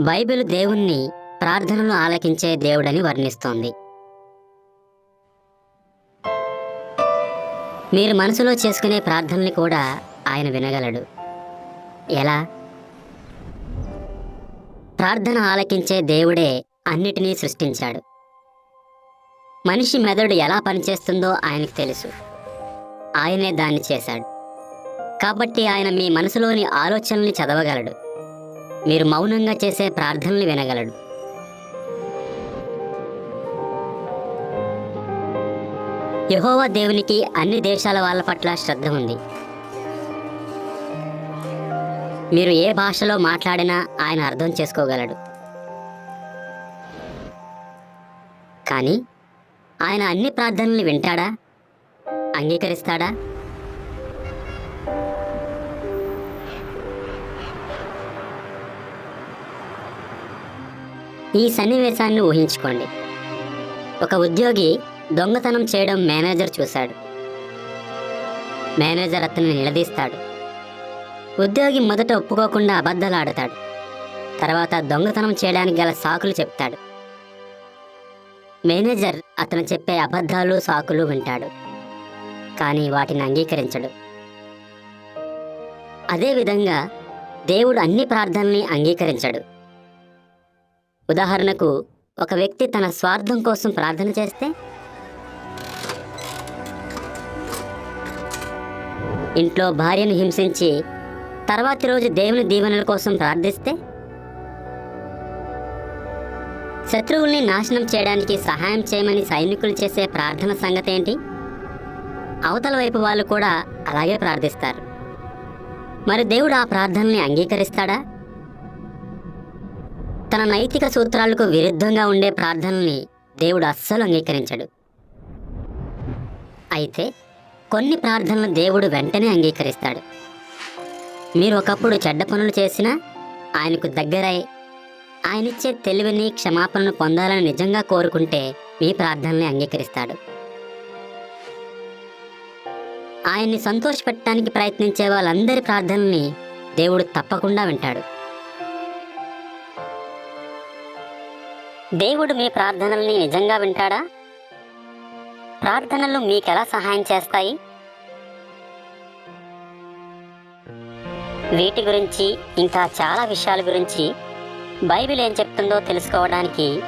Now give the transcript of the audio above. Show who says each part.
Speaker 1: Bible దేవుణ్ణి ప్రార్థనను ఆలకించే దేవుడని వర్ణిస్తోంది. మీరు మనసులో చేసుకునే ప్రార్థనని కూడా ఆయన వినగలడు. ఎలా? ప్రార్థన ఆలకించే దేవుడే అన్నిటినీ సృష్టించాడు. మనిషి మెదడు ఎలా పనిచేస్తుందో ఆయనకు తెలుసు. ఆయనే దాన్ని చేశాడు. కాబట్టి ఆయన మీ మనసులోని ఆలోచనల్ని చదవగలడు. మీరు మౌనంగా చేసే ప్రార్థనలు వినగలడు. యహోవా దేవునికి అన్ని దేశాల వాళ్ళ పట్ల శ్రద్ధ ఉంది. మీరు ఏ భాషలో మాట్లాడినా ఆయన అర్థం చేసుకోగలడు. కానీ ఆయన అన్ని ప్రార్థనలు వింటాడా? అంగీకరిస్తాడా? ఈ సన్నివేశాన్ని ఊహించుకోండి. ఒక ఉద్యోగి దొంగతనం చేయడం మేనేజర్ చూశాడు. మేనేజర్ అతన్ని నిలదీస్తాడు. ఉద్యోగి మొదట ఒప్పుకోకుండా అబద్ధలాడతాడు. తర్వాత దొంగతనం చేయడానికి గల సాకులు చెప్తాడు. మేనేజర్ అతను చెప్పే అబద్ధాలు సాకులు వింటాడు. కానీ వాటిని అంగీకరించడు. అదేవిధంగా దేవుడు అన్ని ప్రార్థనల్ని అంగీకరించడు. ఉదాహరణకు ఒక వ్యక్తి తన స్వార్థం కోసం ప్రార్థన చేస్తే ఇంట్లో భార్యను హింసించి తర్వాతి రోజు దేవుని దీవెనల కోసం ప్రార్థిస్తే శత్రువుల్ని నాశనం చేయడానికి సహాయం చేయమని సైనికులు చేసే ప్రార్థన సంగతి ఏంటి? అవతల వైపు వాళ్ళు కూడా అలాగే ప్రార్థిస్తారు. మరి దేవుడు ఆ ప్రార్థనల్ని అంగీకరిస్తాడా? తన నైతిక సూత్రాలకు విరుద్ధంగా ఉండే ప్రార్థనల్ని దేవుడు అస్సలు అంగీకరించడు. అయితే కొన్ని ప్రార్థనలు దేవుడు వెంటనే అంగీకరిస్తాడు. మీరు ఒకప్పుడు చెడ్డ పనులు చేసినా ఆయనకు దగ్గరై ఆయనిచ్చే తెలివిని క్షమాపణను పొందాలని నిజంగా కోరుకుంటే మీ ప్రార్థనల్ని అంగీకరిస్తాడు. ఆయన్ని సంతోషపెట్టడానికి ప్రయత్నించే వాళ్ళందరి ప్రార్థనల్ని దేవుడు తప్పకుండా వింటాడు. దేవుడు మీ ప్రార్థనల్ని నిజంగా వింటాడా? ప్రార్థనలు మీకెలా సహాయం చేస్తాయి? వీటి గురించి ఇంకా చాలా విషయాల గురించి బైబిల్ ఏం చెప్తుందో తెలుసుకోవడానికి